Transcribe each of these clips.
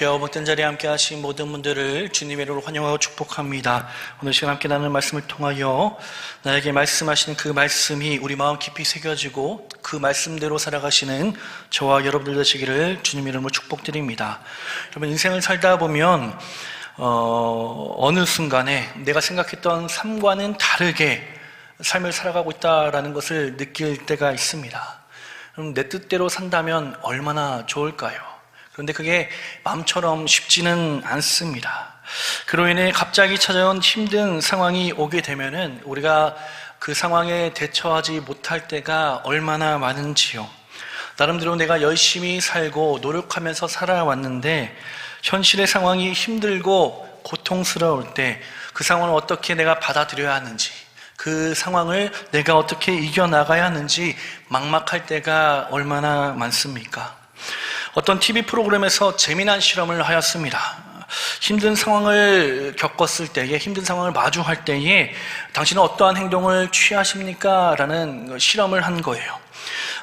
기어 먹던 자리에 함께 하신 모든 분들을 주님의 이름으로 환영하고 축복합니다. 오늘 시간 함께 나누는 말씀을 통하여 나에게 말씀하시는 그 말씀이 우리 마음 깊이 새겨지고 그 말씀대로 살아가시는 저와 여러분들 되시기를 주님 이름으로 축복드립니다. 여러분 인생을 살다 보면 어, 어느 순간에 내가 생각했던 삶과는 다르게 삶을 살아가고 있다라는 것을 느낄 때가 있습니다. 그럼 내 뜻대로 산다면 얼마나 좋을까요? 그런데 그게 마음처럼 쉽지는 않습니다. 그로 인해 갑자기 찾아온 힘든 상황이 오게 되면은 우리가 그 상황에 대처하지 못할 때가 얼마나 많은지요. 나름대로 내가 열심히 살고 노력하면서 살아왔는데 현실의 상황이 힘들고 고통스러울 때 그 상황을 어떻게 내가 받아들여야 하는지 그 상황을 내가 어떻게 이겨나가야 하는지 막막할 때가 얼마나 많습니까? 어떤 TV 프로그램에서 재미난 실험을 하였습니다. 힘든 상황을 겪었을 때에, 힘든 상황을 마주할 때에 당신은 어떠한 행동을 취하십니까? 라는 실험을 한 거예요.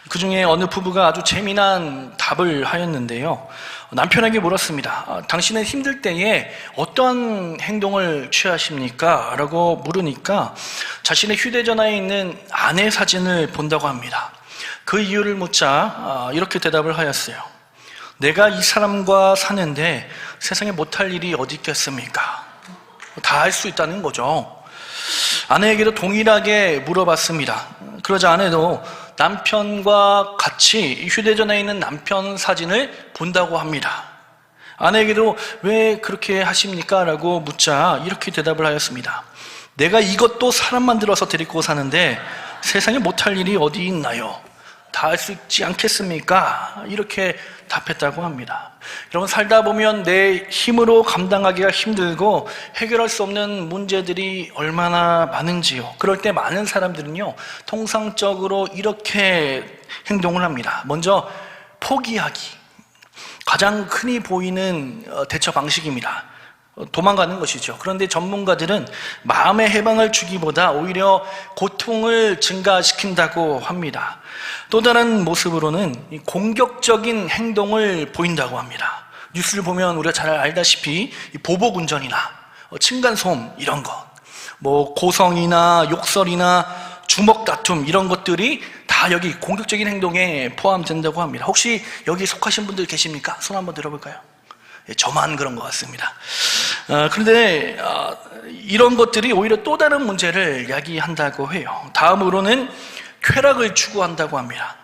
그 중에 어느 부부가 아주 재미난 답을 하였는데요. 남편에게 물었습니다. 아, 당신은 힘들 때에 어떠한 행동을 취하십니까? 라고 물으니까 자신의 휴대전화에 있는 아내 사진을 본다고 합니다. 그 이유를 묻자 아, 이렇게 대답을 하였어요. 내가 이 사람과 사는데 세상에 못할 일이 어디 있겠습니까? 다 할 수 있다는 거죠. 아내에게도 동일하게 물어봤습니다. 그러자 아내도 남편과 같이 휴대전화에 있는 남편 사진을 본다고 합니다. 아내에게도 왜 그렇게 하십니까? 라고 묻자 이렇게 대답을 하였습니다. 내가 이것도 사람 만들어서 데리고 사는데 세상에 못할 일이 어디 있나요? 다 할 수 있지 않겠습니까? 이렇게 답했다고 합니다. 여러분, 살다 보면 내 힘으로 감당하기가 힘들고 해결할 수 없는 문제들이 얼마나 많은지요. 그럴 때 많은 사람들은요, 통상적으로 이렇게 행동을 합니다. 먼저 포기하기. 가장 흔히 보이는 어, 대처 방식입니다. 어, 도망가는 것이죠. 그런데 전문가들은 마음의 해방을 주기보다 오히려 고통을 증가시킨다고 합니다. 또 다른 모습으로는 공격적인 행동을 보인다고 합니다. 뉴스를 보면 우리가 잘 알다시피 보복 운전이나 어, 층간소음 이런 것, 뭐 고성이나 욕설이나 주먹 다툼 이런 것들이 다 여기 공격적인 행동에 포함된다고 합니다. 혹시 여기 속하신 분들 계십니까? 손 한번 들어볼까요? 예, 저만 그런 것 같습니다. 어, 그런데 어, 이런 것들이 오히려 또 다른 문제를 야기한다고 해요. 다음으로는 쾌락을 추구한다고 합니다.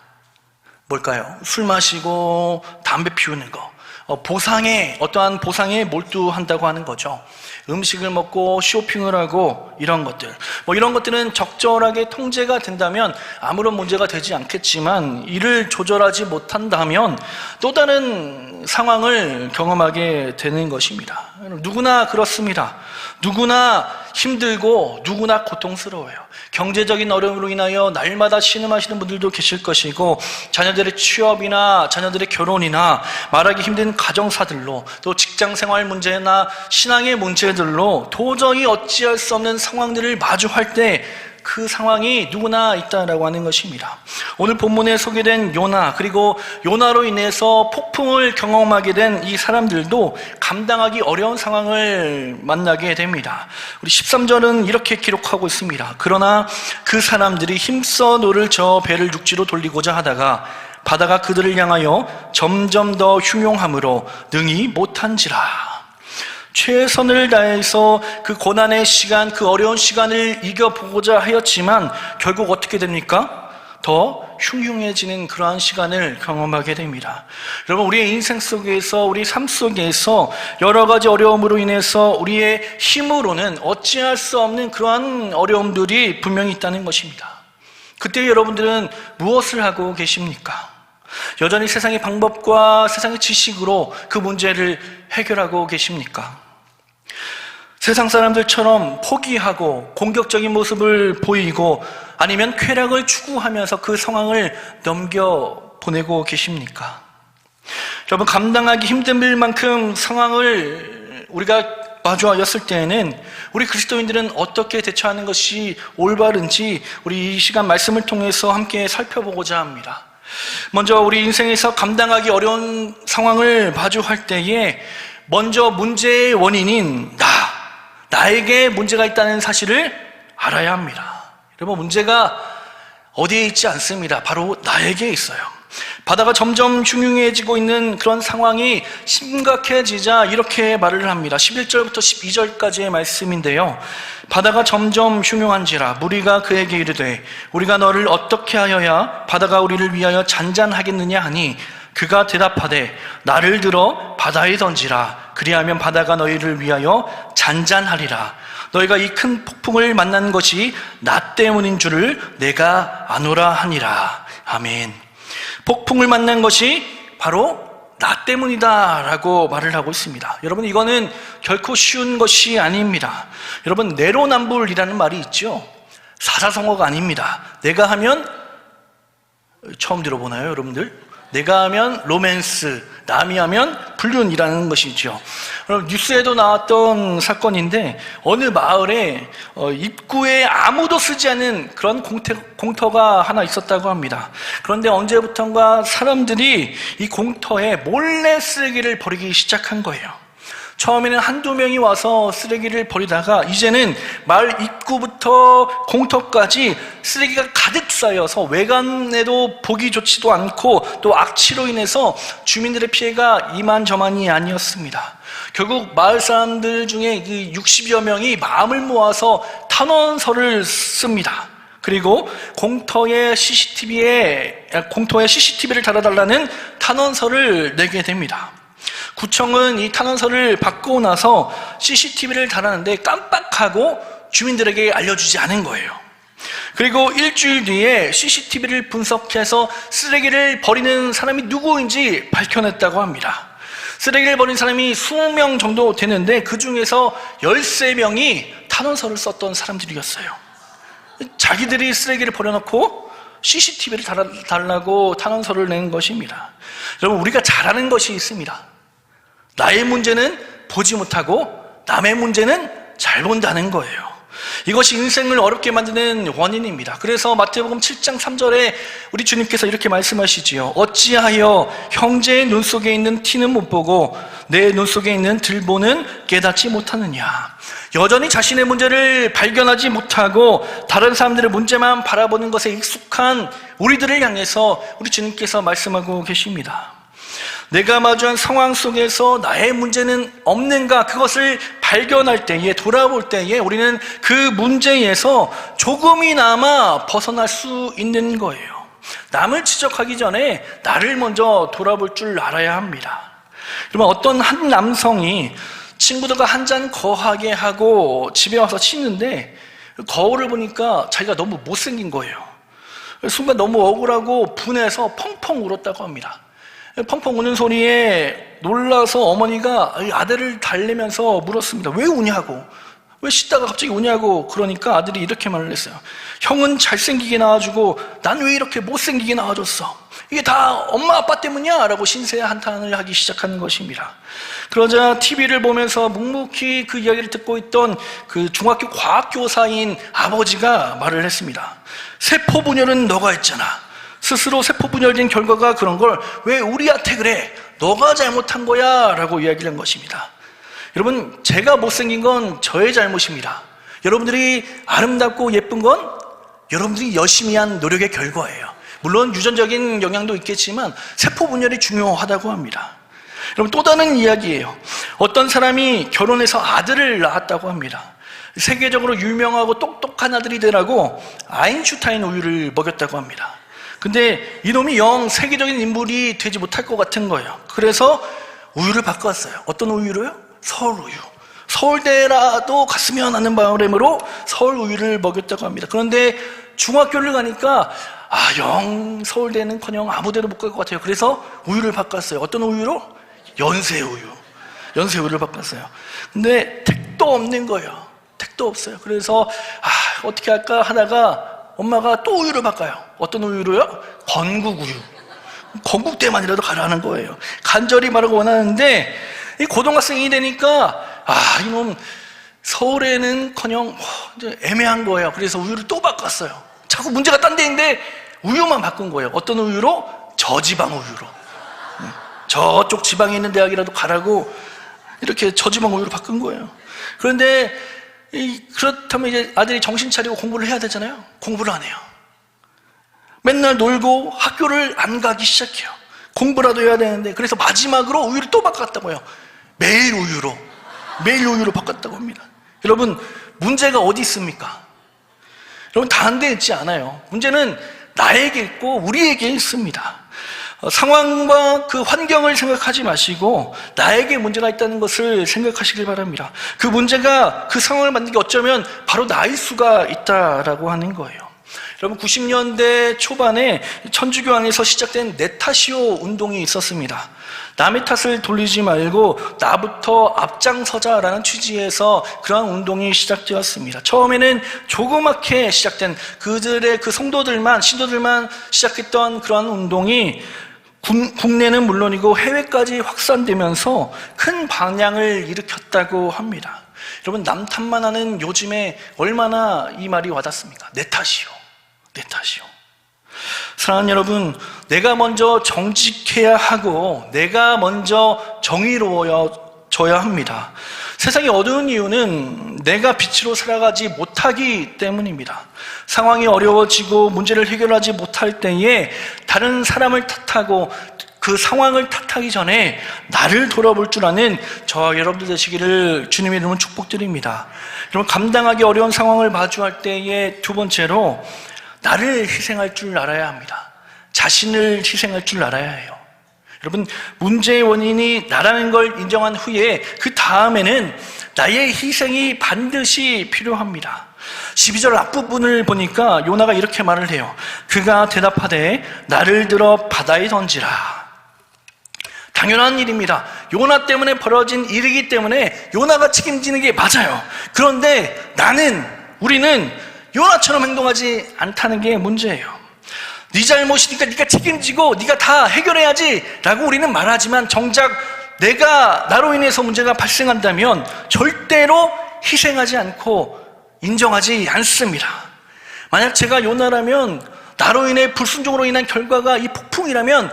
뭘까요? 술 마시고 담배 피우는 거. 어, 보상에, 어떠한 보상에 몰두한다고 하는 거죠. 음식을 먹고 쇼핑을 하고 이런 것들. 뭐 이런 것들은 적절하게 통제가 된다면 아무런 문제가 되지 않겠지만 이를 조절하지 못한다면 또 다른 상황을 경험하게 되는 것입니다. 누구나 그렇습니다. 누구나 힘들고 누구나 고통스러워요. 경제적인 어려움으로 인하여 날마다 신음하시는 분들도 계실 것이고 자녀들의 취업이나 자녀들의 결혼이나 말하기 힘든 가정사들로 또 직장생활 문제나 신앙의 문제들로 도저히 어찌할 수 없는 상황들을 마주할 때 그 상황이 누구나 있다라고 하는 것입니다. 오늘 본문에 소개된 요나 그리고 요나로 인해서 폭풍을 경험하게 된 이 사람들도 감당하기 어려운 상황을 만나게 됩니다. 우리 13절은 이렇게 기록하고 있습니다. 그러나 그 사람들이 힘써 노를 저 배를 육지로 돌리고자 하다가 바다가 그들을 향하여 점점 더 흉용함으로 능히 못한지라. 최선을 다해서 그 고난의 시간, 그 어려운 시간을 이겨보고자 하였지만 결국 어떻게 됩니까? 더 흉흉해지는 그러한 시간을 경험하게 됩니다. 여러분, 우리의 인생 속에서, 우리 삶 속에서 여러 가지 어려움으로 인해서 우리의 힘으로는 어찌할 수 없는 그러한 어려움들이 분명히 있다는 것입니다. 그때 여러분들은 무엇을 하고 계십니까? 여전히 세상의 방법과 세상의 지식으로 그 문제를 해결하고 계십니까? 세상 사람들처럼 포기하고 공격적인 모습을 보이고 아니면 쾌락을 추구하면서 그 상황을 넘겨 보내고 계십니까? 여러분, 감당하기 힘든 만큼 상황을 우리가 마주하였을 때에는 우리 그리스도인들은 어떻게 대처하는 것이 올바른지 우리 이 시간 말씀을 통해서 함께 살펴보고자 합니다. 먼저 우리 인생에서 감당하기 어려운 상황을 마주할 때에 먼저 문제의 원인인 나, 나에게 문제가 있다는 사실을 알아야 합니다. 여러분, 문제가 어디에 있지 않습니다. 바로 나에게 있어요. 바다가 점점 흉흉해지고 있는 그런 상황이 심각해지자 이렇게 말을 합니다. 11절부터 12절까지의 말씀인데요. 바다가 점점 흉흉한지라 무리가 그에게 이르되 우리가 너를 어떻게 하여야 바다가 우리를 위하여 잔잔하겠느냐 하니 그가 대답하되 나를 들어 바다에 던지라 그리하면 바다가 너희를 위하여 잔잔하리라 너희가 이 큰 폭풍을 만난 것이 나 때문인 줄을 내가 아노라 하니라 아멘 폭풍을 만난 것이 바로 나 때문이다 라고 말을 하고 있습니다. 여러분 이거는 결코 쉬운 것이 아닙니다. 여러분 내로남불이라는 말이 있죠. 사사성어가 아닙니다. 내가 하면 처음 들어보나요, 여러분들? 내가 하면 로맨스, 남이 하면 불륜이라는 것이죠. 그럼 뉴스에도 나왔던 사건인데 어느 마을에 어, 입구에 아무도 쓰지 않은 그런 공태, 공터 가 하나 있었다고 합니다. 그런데 언제부턴가 사람들이 이 공터에 몰래 쓰레기를 버리기 시작한 거예요. 처음에는 한두 명이 와서 쓰레기를 버리다가 이제는 마을 입구부터 공터까지 쓰레기가 가득 쌓여서 외관에도 보기 좋지도 않고 또 악취로 인해서 주민들의 피해가 이만저만이 아니었습니다. 결국 마을 사람들 중에 그 60여 명이 마음을 모아서 탄원서를 씁니다. 그리고 공터에 CCTV에 공터에 CCTV를 달아달라는 탄원서를 내게 됩니다. 구청은 이 탄원서를 받고 나서 CCTV를 달았는데 깜빡하고 주민들에게 알려주지 않은 거예요. 그리고 일주일 뒤에 CCTV를 분석해서 쓰레기를 버리는 사람이 누구인지 밝혀냈다고 합니다. 쓰레기를 버린 사람이 20명 정도 되는데 그 중에서 13명이 탄원서를 썼던 사람들이었어요. 자기들이 쓰레기를 버려놓고 CCTV를 달라고 탄원서를 낸 것입니다. 여러분, 우리가 잘하는 것이 있습니다. 나의 문제는 보지 못하고 남의 문제는 잘 본다는 거예요. 이것이 인생을 어렵게 만드는 원인입니다. 그래서 마태복음 7장 3절에 우리 주님께서 이렇게 말씀하시지요. 어찌하여 형제의 눈 속에 있는 티는 못 보고 내 눈 속에 있는 들보는 깨닫지 못하느냐. 여전히 자신의 문제를 발견하지 못하고 다른 사람들의 문제만 바라보는 것에 익숙한 우리들을 향해서 우리 주님께서 말씀하고 계십니다. 내가 마주한 상황 속에서 나의 문제는 없는가 그것을 발견할 때에 돌아볼 때에 우리는 그 문제에서 조금이나마 벗어날 수 있는 거예요. 남을 지적하기 전에 나를 먼저 돌아볼 줄 알아야 합니다. 그러면 어떤 한 남성이 친구들과 한 잔 거하게 하고 집에 와서 씻는데 거울을 보니까 자기가 너무 못생긴 거예요. 순간 너무 억울하고 분해서 펑펑 울었다고 합니다. 펑펑 우는 소리에 놀라서 어머니가 아들을 달래면서 물었습니다. 왜 우냐고. 왜 씻다가 갑자기 우냐고 그러니까 아들이 이렇게 말을 했어요. 형은 잘생기게 나와주고 난 왜 이렇게 못생기게 나와줬어? 이게 다 엄마 아빠 때문이야? 라고 신세 한탄을 하기 시작하는 것입니다. 그러자 TV를 보면서 묵묵히 그 이야기를 듣고 있던 그 중학교 과학교사인 아버지가 말을 했습니다. 세포 분열은 너가 했잖아. 스스로 세포 분열된 결과가 그런 걸 왜 우리한테 그래? 너가 잘못한 거야. 라고 이야기를 한 것입니다. 여러분, 제가 못생긴 건 저의 잘못입니다. 여러분들이 아름답고 예쁜 건 여러분들이 열심히 한 노력의 결과예요. 물론 유전적인 영향도 있겠지만 세포 분열이 중요하다고 합니다. 여러분 또 다른 이야기예요. 어떤 사람이 결혼해서 아들을 낳았다고 합니다. 세계적으로 유명하고 똑똑한 아들이 되라고 아인슈타인 우유를 먹였다고 합니다. 근데 이놈이 영 세계적인 인물이 되지 못할 것 같은 거예요. 그래서 우유를 바꿨어요. 어떤 우유로요? 서울 우유. 서울대라도 갔으면 하는 바람으로 서울 우유를 먹였다고 합니다. 그런데 중학교를 가니까 아, 영 서울대는 커녕 아무 데도 못 갈 것 같아요. 그래서 우유를 바꿨어요. 어떤 우유로? 연세 우유. 연세 우유를 바꿨어요. 근데 택도 없는 거예요. 택도 없어요. 그래서 아, 어떻게 할까 하다가 엄마가 또 우유를 바꿔요. 어떤 우유로요? 건국 우유. 건국 때만이라도 가라는 거예요. 간절히 말하고 원하는데 이 고등학생이 되니까 아 이놈 서울에는 커녕 뭐, 애매한 거예요. 그래서 우유를 또 바꿨어요. 자꾸 문제가 딴 데인데 우유만 바꾼 거예요. 어떤 우유로? 저지방 우유로. 네. 저쪽 지방에 있는 대학이라도 가라고 이렇게 저지방 우유로 바꾼 거예요. 그런데 이- 그렇다면 이제 아들이 정신 차리고 공부를 해야 되잖아요. 공부를 안 해요. 맨날 놀고 학교를 안 가기 시작해요. 공부라도 해야 되는데 그래서 마지막으로 우유를 또 바꿨다고요. 매일 우유로 매일 우유로 바꿨다고 합니다. 여러분 문제가 어디 있습니까? 여러분 다한데 있지 않아요. 문제는 나에게 있고 우리에게 있습니다. 어, 상황과 그 환경을 생각하지 마시고 나에게 문제가 있다는 것을 생각하시길 바랍니다. 그 문제가 그 상황을 만든 게 어쩌면 바로 나일 수가 있다라고 하는 거예요. 여러분 90년대 초반에 천주교 안에서 시작된 네타시오 운동이 있었습니다. 남의 탓을 돌리지 말고 나부터 앞장서자라는 취지에서 그러한 운동이 시작되었습니다. 처음에는 조그맣게 시작된 그들의 그 성도들만 신도들만 시작했던 그러한 운동이 국- 국내는 물론이고 해외까지 확산되면서 큰 방향을 일으켰다고 합니다. 여러분 남 탓만 하는 요즘에 얼마나 이 말이 와닿습니까? 내 탓이요. 내 탓이요. 사랑하는 여러분, 내가 먼저 정직해야 하고 내가 먼저 정의로워져야 합니다. 세상이 어두운 이유는 내가 빛으로 살아가지 못하기 때문입니다. 상황이 어려워지고 문제를 해결하지 못할 때에 다른 사람을 탓하고 그 상황을 탓하기 전에 나를 돌아볼 줄 아는 저와 여러분들 되시기를 주님의 이름으로 축복드립니다. 여러분 감당하기 어려운 상황을 마주할 때에 두 번째로 나를 희생할 줄 알아야 합니다. 자신을 희생할 줄 알아야 해요. 여러분, 문제의 원인이 나라는 걸 인정한 후에 그 다음에는 나의 희생이 반드시 필요합니다. 12절 앞부분을 보니까 요나가 이렇게 말을 해요. 그가 대답하되 나를 들어 바다에 던지라. 당연한 일입니다. 요나 때문에 벌어진 일이기 때문에 요나가 책임지는 게 맞아요. 그런데 나는, 우리는 요나처럼 행동하지 않다는 게 문제예요. 네 잘못이니까 네가 책임지고 네가 다 해결해야지라고 우리는 말하지만 정작 내가 나로 인해서 문제가 발생한다면 절대로 희생하지 않고 인정하지 않습니다. 만약 제가 요나라면 나로 인해 불순종으로 인한 결과가 이 폭풍이라면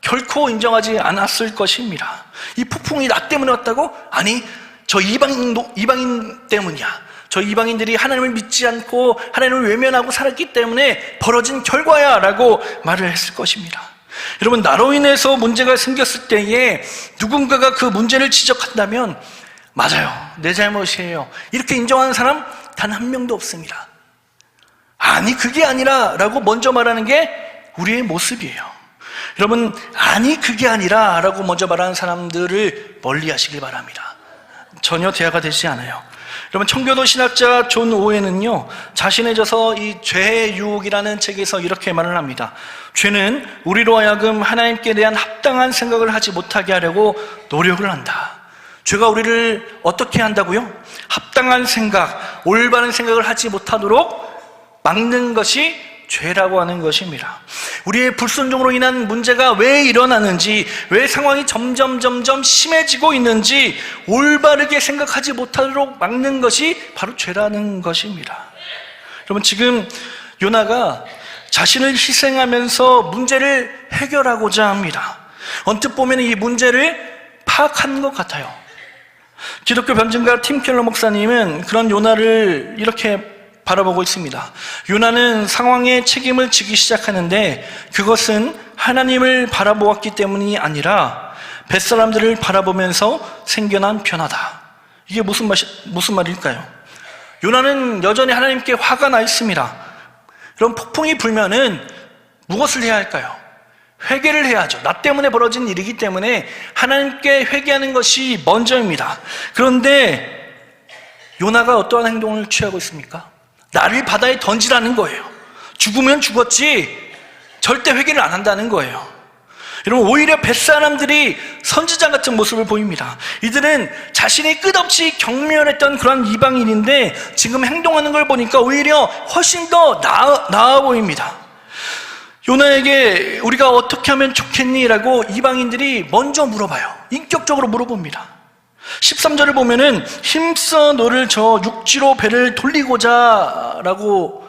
결코 인정하지 않았을 것입니다. 이 폭풍이 나 때문에 왔다고? 아니, 저 이방인, 이방인 때문이야. 저 이방인들이 하나님을 믿지 않고 하나님을 외면하고 살았기 때문에 벌어진 결과야 라고 말을 했을 것입니다. 여러분, 나로 인해서 문제가 생겼을 때에 누군가가 그 문제를 지적한다면 맞아요. 내 잘못이에요. 이렇게 인정하는 사람 단 한 명도 없습니다. 아니, 그게 아니라 라고 먼저 말하는 게 우리의 모습이에요. 여러분, 아니, 그게 아니라 라고 먼저 말하는 사람들을 멀리 하시길 바랍니다. 전혀 대화가 되지 않아요. 여러분, 청교도 신학자 존 오웬은요, 자신의 저서 이 죄의 유혹이라는 책에서 이렇게 말을 합니다. 죄는 우리로 하여금 하나님께 대한 합당한 생각을 하지 못하게 하려고 노력을 한다. 죄가 우리를 어떻게 한다고요? 합당한 생각, 올바른 생각을 하지 못하도록 막는 것이 죄라고 하는 것입니다. 우리의 불순종으로 인한 문제가 왜 일어나는지, 왜 상황이 점점 점점 심해지고 있는지 올바르게 생각하지 못하도록 막는 것이 바로 죄라는 것입니다. 여러분 지금 요나가 자신을 희생하면서 문제를 해결하고자 합니다. 언뜻 보면 이 문제를 파악한 것 같아요. 기독교 변증가 팀 켈러 목사님은 그런 요나를 이렇게 바라보고 있습니다. 요나는 상황에 책임을 지기 시작하는데 그것은 하나님을 바라보았기 때문이 아니라 뱃사람들을 바라보면서 생겨난 변화다. 이게 무슨 말, 무슨 말일까요? 요나는 여전히 하나님께 화가 나 있습니다. 그럼 폭풍이 불면은 무엇을 해야 할까요? 회개를 해야죠. 나 때문에 벌어진 일이기 때문에 하나님께 회개하는 것이 먼저입니다. 그런데 요나가 어떠한 행동을 취하고 있습니까? 나를 바다에 던지라는 거예요. 죽으면 죽었지 절대 회개를 안 한다는 거예요. 여러분 오히려 뱃사람들이 선지자 같은 모습을 보입니다. 이들은 자신이 끝없이 경멸했던 그런 이방인인데 지금 행동하는 걸 보니까 오히려 훨씬 더 나아, 나아 보입니다. 요나에게 우리가 어떻게 하면 좋겠니? 라고 이방인들이 먼저 물어봐요. 인격적으로 물어봅니다. 13절을 보면은 힘써 너를 저 육지로 배를 돌리고자 라고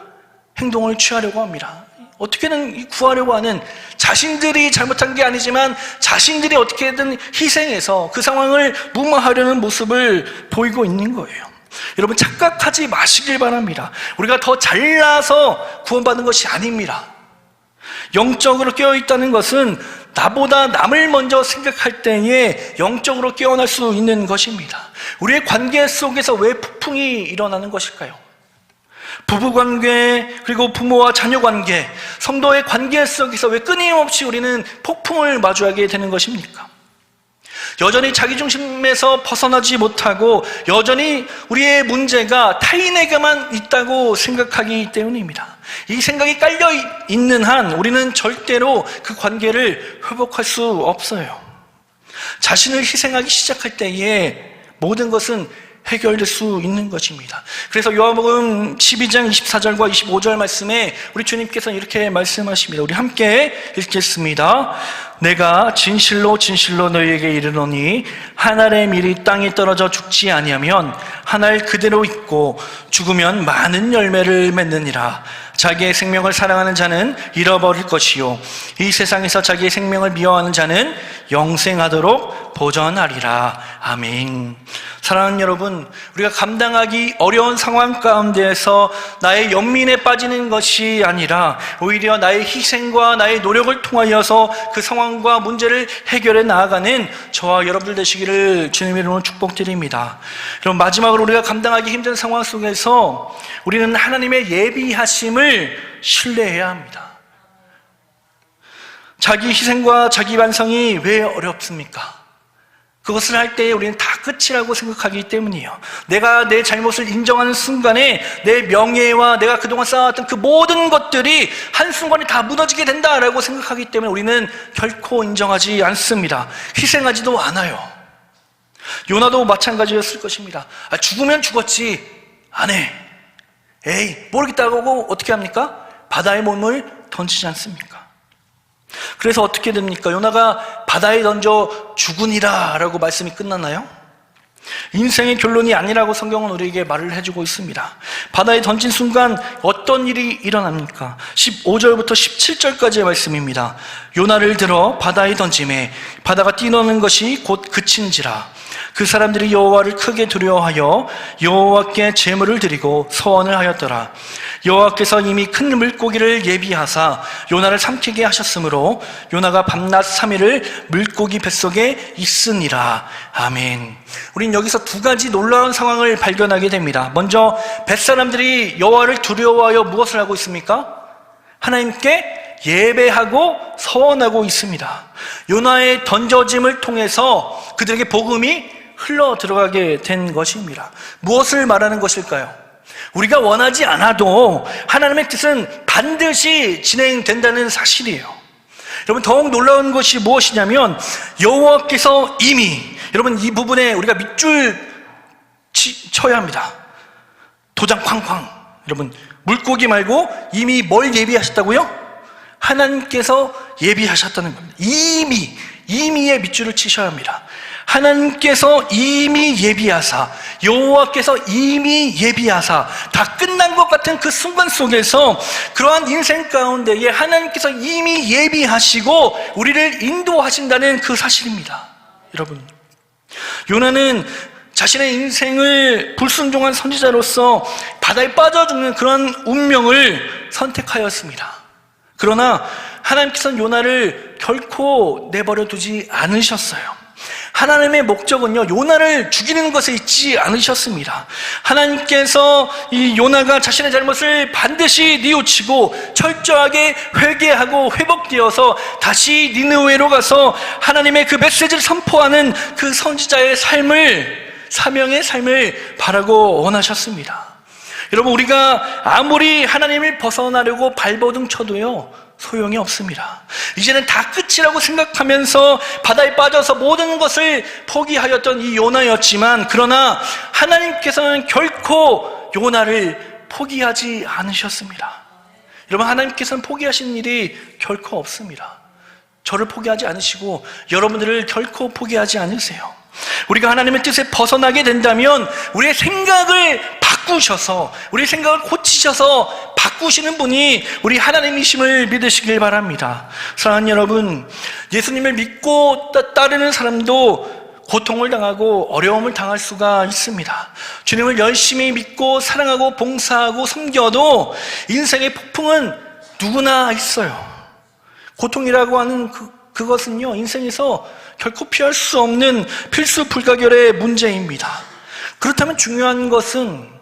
행동을 취하려고 합니다. 어떻게든 구하려고 하는 자신들이 잘못한 게 아니지만 자신들이 어떻게든 희생해서 그 상황을 무마하려는 모습을 보이고 있는 거예요. 여러분 착각하지 마시길 바랍니다. 우리가 더 잘나서 구원받는 것이 아닙니다. 영적으로 깨어 있다는 것은 나보다 남을 먼저 생각할 때에 영적으로 깨어날 수 있는 것입니다. 우리의 관계 속에서 왜 폭풍이 일어나는 것일까요? 부부 관계, 그리고 부모와 자녀 관계, 성도의 관계 속에서 왜 끊임없이 우리는 폭풍을 마주하게 되는 것입니까? 여전히 자기중심에서 벗어나지 못하고 여전히 우리의 문제가 타인에게만 있다고 생각하기 때문입니다. 이 생각이 깔려 있는 한 우리는 절대로 그 관계를 회복할 수 없어요. 자신을 희생하기 시작할 때에 모든 것은 해결될 수 있는 것입니다. 그래서 요한복음 12장 24절과 25절 말씀에 우리 주님께서 이렇게 말씀하십니다. 우리 함께 읽겠습니다. 내가 진실로 진실로 너희에게 이르노니 한 알의 밀이 땅에 떨어져 죽지 아니하면 한 알 그대로 있고 죽으면 많은 열매를 맺느니라. 자기의 생명을 사랑하는 자는 잃어버릴 것이요 이 세상에서 자기의 생명을 미워하는 자는 영생하도록 보전하리라. 아멘. 사랑하는 여러분, 우리가 감당하기 어려운 상황 가운데에서 나의 연민에 빠지는 것이 아니라 오히려 나의 희생과 나의 노력을 통하여서 그 상황 과 문제를 해결해 나아가는 저와 여러분들 되시기를 주님의 이름으로 축복드립니다. 여러분, 마지막으로 우리가 감당하기 힘든 상황 속에서 우리는 하나님의 예비하심을 신뢰해야 합니다. 자기 희생과 자기 반성이 왜 어렵습니까? 그것을 할때 우리는 다 끝이라고 생각하기 때문이에요. 내가 내 잘못을 인정하는 순간에 내 명예와 내가 그동안 쌓아왔던 그 모든 것들이 한순간에 다 무너지게 된다라고 생각하기 때문에 우리는 결코 인정하지 않습니다. 희생하지도 않아요. 요나도 마찬가지였을 것입니다. 아, 죽으면 죽었지. 안 해. 에이, 모르겠다고 어떻게 합니까? 바다에 몸을 던지지 않습니까? 그래서 어떻게 됩니까? 요나가 바다에 던져 죽으니라 라고 말씀이 끝났나요? 인생의 결론이 아니라고 성경은 우리에게 말을 해주고 있습니다. 바다에 던진 순간 어떤 일이 일어납니까? 15절부터 17절까지의 말씀입니다. 요나를 들어 바다에 던짐에 바다가 뛰노는 것이 곧 그친지라. 그 사람들이 여호와를 크게 두려워하여 여호와께 제물을 드리고 서원을 하였더라. 여호와께서 이미 큰 물고기를 예비하사 요나를 삼키게 하셨으므로 요나가 밤낮 3일을 물고기 뱃속에 있으니라. 아멘. 우린 여기서 두 가지 놀라운 상황을 발견하게 됩니다. 먼저 뱃사람들이 여호와를 두려워하여 무엇을 하고 있습니까? 하나님께 예배하고 서원하고 있습니다. 요나의 던져짐을 통해서 그들에게 복음이 흘러 들어가게 된 것입니다. 무엇을 말하는 것일까요? 우리가 원하지 않아도 하나님의 뜻은 반드시 진행된다는 사실이에요. 여러분 더욱 놀라운 것이 무엇이냐면 여호와께서 이미 여러분 이 부분에 우리가 밑줄 치, 쳐야 합니다. 도장 쾅쾅. 여러분 물고기 말고 이미 뭘 예비하셨다고요? 하나님께서 예비하셨다는 겁니다. 이미 이미의 밑줄을 치셔야 합니다. 하나님께서 이미 예비하사 여호와께서 이미 예비하사 다 끝난 것 같은 그 순간 속에서 그러한 인생 가운데에 하나님께서 이미 예비하시고 우리를 인도하신다는 그 사실입니다. 여러분 요나는 자신의 인생을 불순종한 선지자로서 바다에 빠져 죽는 그런 운명을 선택하였습니다. 그러나 하나님께서는 요나를 결코 내버려 두지 않으셨어요. 하나님의 목적은요, 요나를 죽이는 것에 있지 않으셨습니다. 하나님께서 이 요나가 자신의 잘못을 반드시 뉘우치고 철저하게 회개하고 회복되어서 다시 니느웨로 가서 하나님의 그 메시지를 선포하는 그 선지자의 삶을, 사명의 삶을 바라고 원하셨습니다. 여러분, 우리가 아무리 하나님을 벗어나려고 발버둥 쳐도요, 소용이 없습니다. 이제는 다 끝이라고 생각하면서 바다에 빠져서 모든 것을 포기하였던 이 요나였지만, 그러나 하나님께서는 결코 요나를 포기하지 않으셨습니다. 여러분, 하나님께서는 포기하신 일이 결코 없습니다. 저를 포기하지 않으시고, 여러분들을 결코 포기하지 않으세요. 우리가 하나님의 뜻에 벗어나게 된다면, 우리의 생각을 바꾸셔서 우리 생각을 고치셔서 바꾸시는 분이 우리 하나님이심을 믿으시길 바랍니다. 사랑하는 여러분, 예수님을 믿고 따- 따르는 사람도 고통을 당하고 어려움을 당할 수가 있습니다. 주님을 열심히 믿고 사랑하고 봉사하고 섬겨도 인생의 폭풍은 누구나 있어요. 고통이라고 하는 그, 그것은요, 인생에서 결코 피할 수 없는 필수 불가결의 문제입니다. 그렇다면 중요한 것은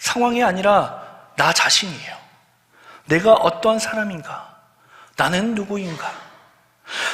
상황이 아니라 나 자신이에요. 내가 어떠한 사람인가? 나는 누구인가?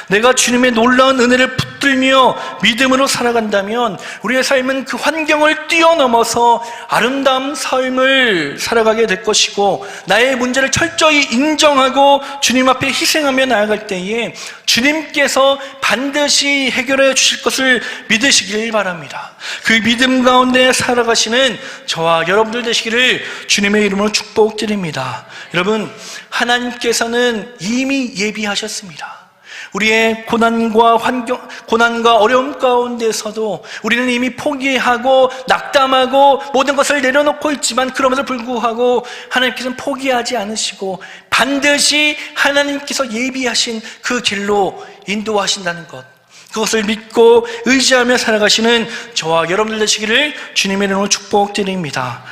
내가 주님의 놀라운 은혜를 붙들며 믿음으로 살아간다면 우리의 삶은 그 환경을 뛰어넘어서 아름다운 삶을 살아가게 될 것이고 나의 문제를 철저히 인정하고 주님 앞에 희생하며 나아갈 때에 주님께서 반드시 해결해 주실 것을 믿으시길 바랍니다. 그 믿음 가운데 살아가시는 저와 여러분들 되시기를 주님의 이름으로 축복드립니다. 여러분, 하나님께서는 이미 예비하셨습니다. 우리의 고난과 환경, 고난과 어려움 가운데서도 우리는 이미 포기하고 낙담하고 모든 것을 내려놓고 있지만 그럼에도 불구하고 하나님께서는 포기하지 않으시고 반드시 하나님께서 예비하신 그 길로 인도하신다는 것. 그것을 믿고 의지하며 살아가시는 저와 여러분들 되시기를 주님의 이름으로 축복드립니다.